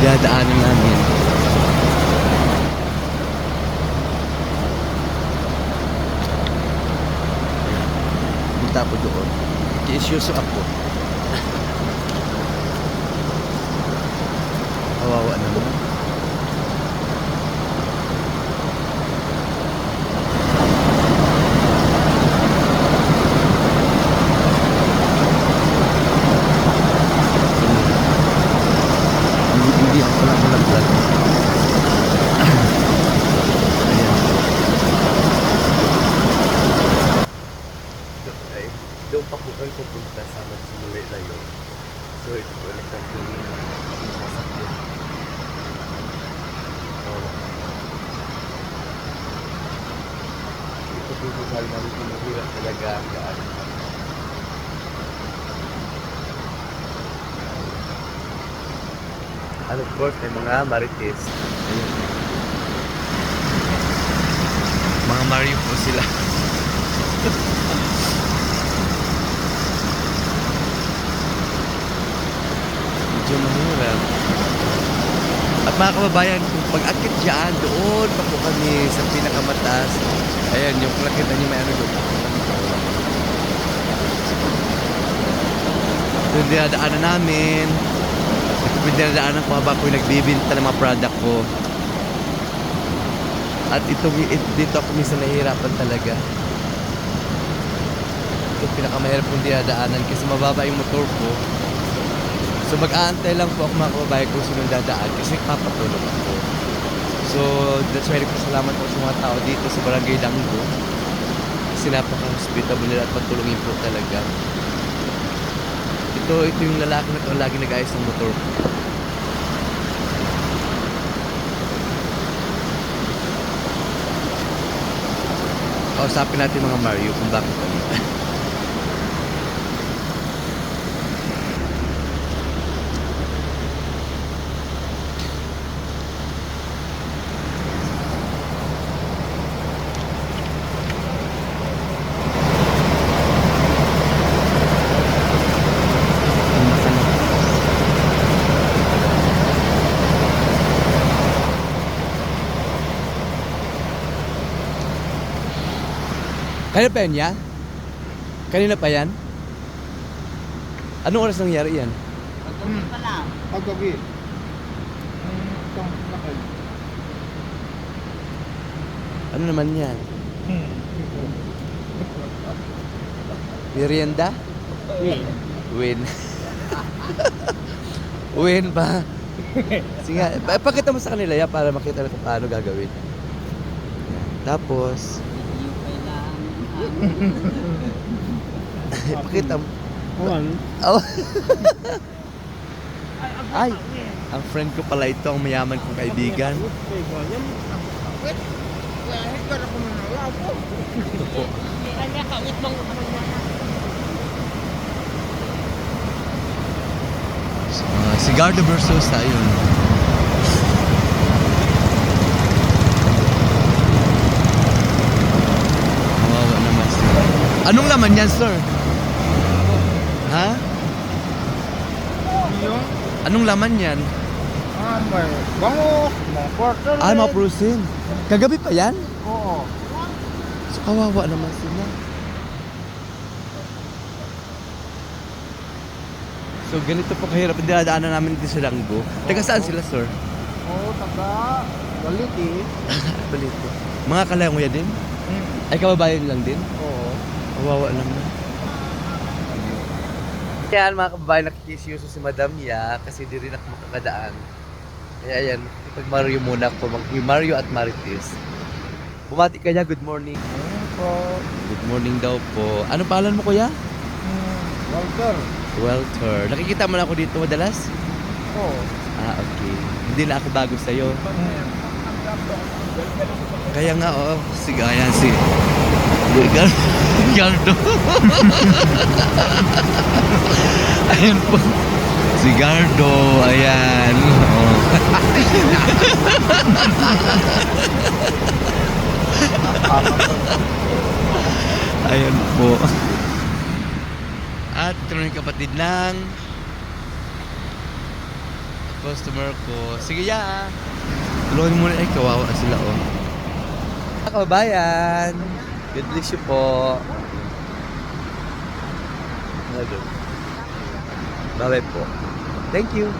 Dadaanan namin. Punta po doon. Kiisyoso ako. Kawawa naman. Hindi, hindi ako pala malaglag. Ayan. ay doon pa po kayo pupunta sa yun. So ito po ulit ang sasakyan. Ito po po sabi namin kung mahirap talaga ang daan. And of course, may mga marites. Ayan. Mga Mario po sila. Medyo mahirap. At mga kababayan, kung pag-akit dyan, doon pa po kami sa pinakamataas. Ayan, yung nakita niyo may ano doon. Doon dinadaanan namin. Dinadaanan ko habang ako'y nagbibinta ng mga product ko. At ito, it, dito ako minsan nahihirapan talaga. Ito pinakamahirap kong dinadaanan kasi mababa yung motor ko. So mag-aantay lang po ako mga kababayan kung sino dadaan kasi papatulog ako. So that's why nagpasalamat ako sa mga tao dito sa Barangay Langgo. Kasi napaka-hospitable nila at patulungin po talaga. Ito, ito yung lalaki na to lagi nag-ayos ng motor. Kausapin natin mga Mario kung bakit ano. Kanina pa yan, ya? Kanina pa yan? Anong oras nangyari yan? Paggabi. Ang itong lakad. Ano naman yan? Merienda? Win. Win ba? Sige pa- pakita mo sa kanila ya para makita natin paano gagawin. Yan. Tapos, pakita mo. Kuwan. Oh. Ay, ang friend ko pala ito, ang mayaman kong kaibigan. Ito po. Uh, Cigar de Versosa, yun. Kawawa naman sir. Anong laman yan, sir? Ha? Yung Anong laman yan? ah, may bangus, mga quarter. Ah, mga prusin. Kagabi pa yan? Oo. So, kawawa naman sila. So, ganito po kahirap. Dinadaanan namin dito sa Langgo. Taga saan sila, sir? Oo, taga Galiti. Balito. Mga kalanguya din? Hmm. Ay, kababayan lang din? Kawawa naman. Yan, mga kababayan, nakikisyoso si Madam Ya kasi di rin ako makakadaan. Kaya ayan, pag Mario muna ako, mag Mario at Marites. Bumati ka niya, good morning. Po. Good morning daw po. Ano pangalan mo, kuya? Hmm. Walter. Welter. Nakikita mo na ako dito madalas? Oo. Ah, okay. Hindi na ako bago sa'yo. Hmm. Kaya nga, oo. Sige, ayan si... Gar Gardo. ayan po. Si Gardo, ayan. Oh. ayan po. At yung kapatid ng customer ko. Sige, ya. Tulungan muna. Ay, kawawa sila, oh. Mga Kababayan, God bless you po. Bye-bye po. Thank you.